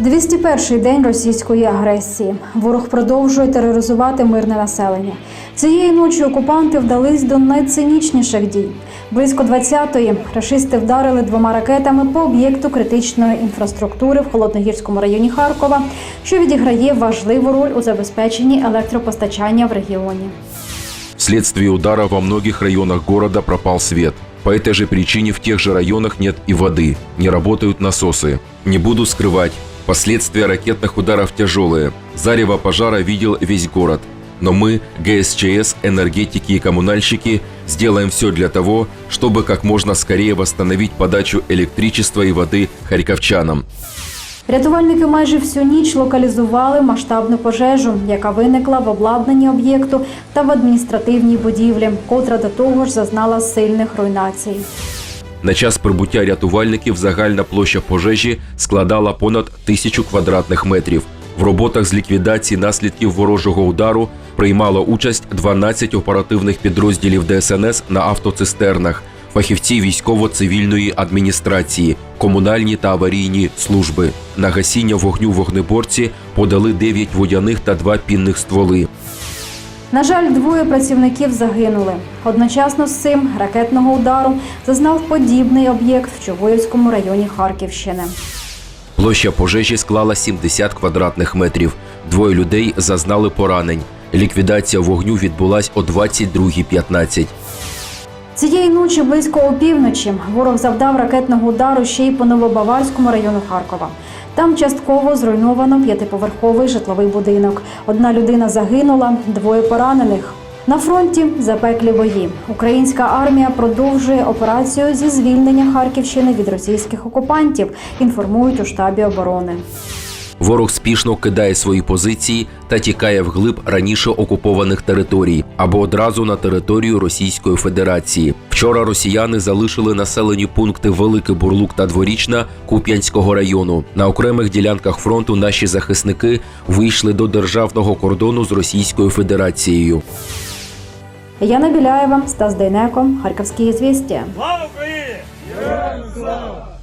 201-й день російської агресії. Ворог продовжує тероризувати мирне населення. Цієї ночі окупанти вдались до найцинічніших дій. Близько 20-ї рашисти вдарили двома ракетами по об'єкту критичної інфраструктури в холодногірському районі Харкова, що відіграє важливу роль у забезпеченні електропостачання в регіоні. Вследствие удара во многих районах города пропал свет. По этой же причине в тех же районах нет и воды, не работают насосы. Не буду скрывать, последствия ракетных ударов тяжелые. Зарево пожара видел весь город. Но мы, ГСЧС, энергетики и коммунальщики, сделаем все для того, чтобы как можно скорее восстановить подачу электричества и воды харьковчанам. Рятувальники майже всю ніч локалізували масштабну пожежу, яка виникла в обладнанні об'єкту та в адміністративній будівлі, котра до того ж зазнала сильних руйнацій. На час прибуття рятувальників загальна площа пожежі складала понад тисячу квадратних метрів. В роботах з ліквідації наслідків ворожого удару приймало участь 12 оперативних підрозділів ДСНС на автоцистернах, фахівці військово-цивільної адміністрації, комунальні та аварійні служби. На гасіння вогню вогнеборці подали 9 водяних та 2 пінних стволи. На жаль, двоє працівників загинули. Одночасно з цим ракетного удару зазнав подібний об'єкт в Чугуївському районі Харківщини. Площа пожежі склала 70 квадратних метрів. Двоє людей зазнали поранень. Ліквідація вогню відбулась о 22.15. Цієї ночі близько опівночі ворог завдав ракетного удару ще й по Новобаварському району Харкова. Там частково зруйновано п'ятиповерховий житловий будинок. Одна людина загинула, двоє поранених. На фронті запеклі бої. Українська армія продовжує операцію зі звільнення Харківщини від російських окупантів. Інформують у штабі оборони. Ворог спішно кидає свої позиції та тікає вглиб раніше окупованих територій або одразу на територію Російської Федерації. Вчора росіяни залишили населені пункти Великий Бурлук та Дворічна Куп'янського району. На окремих ділянках фронту наші захисники вийшли до державного кордону з Російською Федерацією. Яна Біляєва, Стас Дейнеко, Харківські звістя. Слава Україні! Слава!